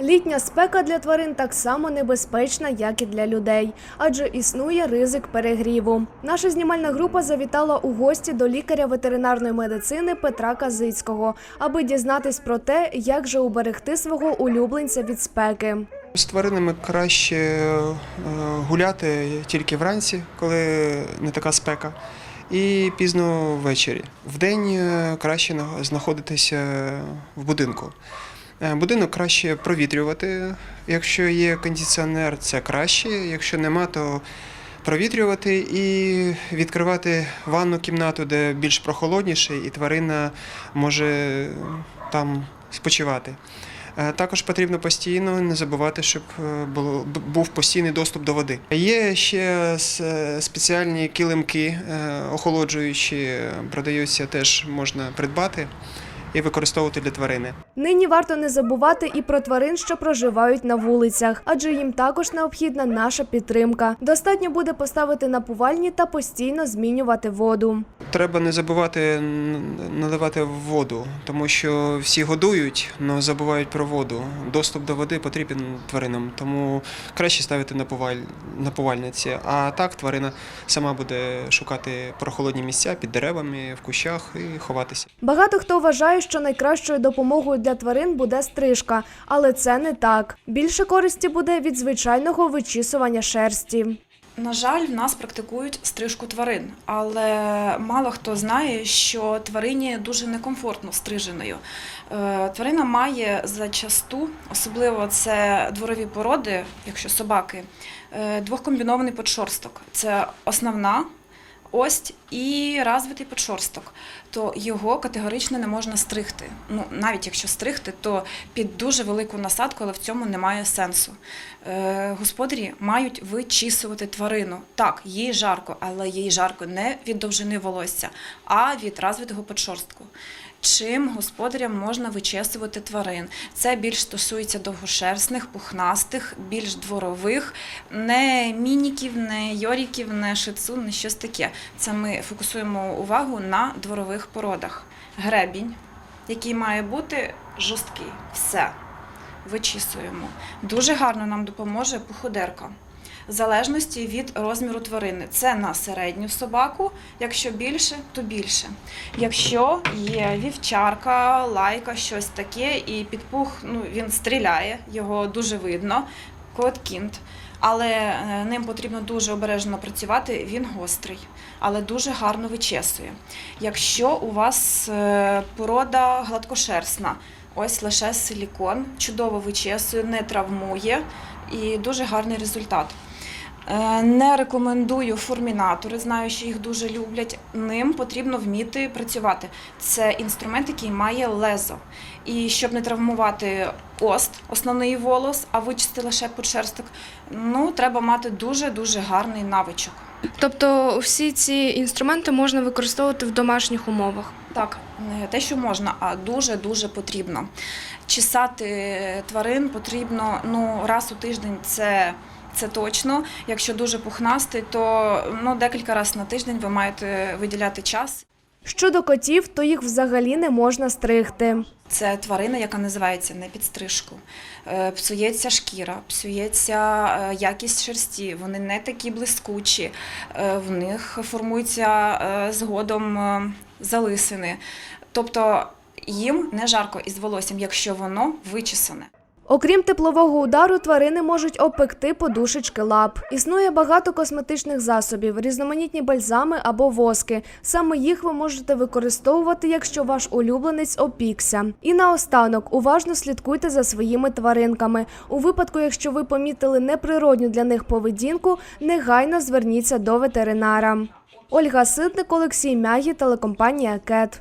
Літня спека для тварин так само небезпечна, як і для людей, адже існує ризик перегріву. Наша знімальна група завітала у гості до лікаря ветеринарної медицини Петра Казицького, аби дізнатись про те, як же уберегти свого улюбленця від спеки. З тваринами краще е, гуляти тільки вранці, коли не така спека, і пізно ввечері. Вдень е, краще на- знаходитися в будинку. Е, Будинок краще провітрювати. Якщо є кондиціонер, це краще. Якщо нема, то провітрювати і відкривати ванну кімнату, де більш прохолодніше, і тварина може там спочивати. Е, Також потрібно постійно не забувати, щоб е, був постійний доступ до води. Є ще спеціальні килимки, охолоджуючі, продаються, теж можна придбати і використовувати для тварини. Нині варто не забувати і про тварин, що проживають на вулицях, адже їм також необхідна наша підтримка. Достатньо буде поставити напувальні та постійно змінювати воду. Треба не забувати наливати воду, тому що всі годують, але забувають про воду. Доступ до води потрібен тваринам, тому краще ставити напуваль... напувальниці. А так тварина сама буде шукати прохолодні місця під деревами, в кущах і ховатися. Багато хто вважає, що найкращою допомогою для тварин буде стрижка, але це не так. Більше користі буде від звичайного вичісування шерсті. На жаль, в нас практикують стрижку тварин, але мало хто знає, що тварині дуже некомфортно стриженою. Е, Тварина має зачасту, особливо це дворові породи, якщо собаки, е, двохкомбінований подшорсток. Це основна ось і розвитий подшорсток, то його категорично не можна стригти. Ну, навіть якщо стригти, то під дуже велику насадку, але в цьому немає сенсу. Е, господарі мають вичісувати тварину. Так, їй жарко, але їй жарко не від довжини волосся, а від розвитого подшорстку. Чим господарям можна вичесувати тварин? Це більш стосується довгошерстних, пухнастих, більш дворових, не мініків, не йоріків, не шицу, не щось таке. Це ми фокусуємо увагу на дворових породах. Гребінь, який має бути жорсткий. Все. Вичісуємо. Дуже гарно нам допоможе пуходерка. В залежності від розміру тварини. Це на середню собаку, якщо більше, то більше. Якщо є вівчарка, лайка, щось таке, і підпух ну, він стріляє, його дуже видно, кот-кінт. Але е, ним потрібно дуже обережно працювати, він гострий, але дуже гарно вичесує. Якщо у вас е, порода гладкошерстна, ось лише силікон, чудово вичесує, не травмує і дуже гарний результат. Е, Не рекомендую формінатори, знаю, що їх дуже люблять. Ним потрібно вміти працювати. Це інструмент, який має лезо. І щоб не травмувати ост, основний волос, а вичисти лише подшерсток, ну треба мати дуже дуже гарний навичок. Тобто всі ці інструменти можна використовувати в домашніх умовах. Так, не те, що можна, а дуже дуже потрібно. Чесати тварин потрібно ну раз у тиждень. Це це точно. Якщо дуже пухнастий, то ну декілька разів на тиждень ви маєте виділяти час. Щодо котів, то їх взагалі не можна стригти. Це тварина, яка називається не під стрижку. Е, Псується шкіра, псується е, якість шерсті, вони не такі блискучі, е, в них формуються згодом залисини. Тобто їм не жарко із волоссям, якщо воно вичесане. Окрім теплового удару, тварини можуть опекти подушечки лап. Існує багато косметичних засобів, різноманітні бальзами або воски. Саме їх ви можете використовувати, якщо ваш улюбленець опікся. І наостанок уважно слідкуйте за своїми тваринками. У випадку, якщо ви помітили неприродню для них поведінку, негайно зверніться до ветеринара. Ольга Ситник, Олексій Мягі, телекомпанія Кет.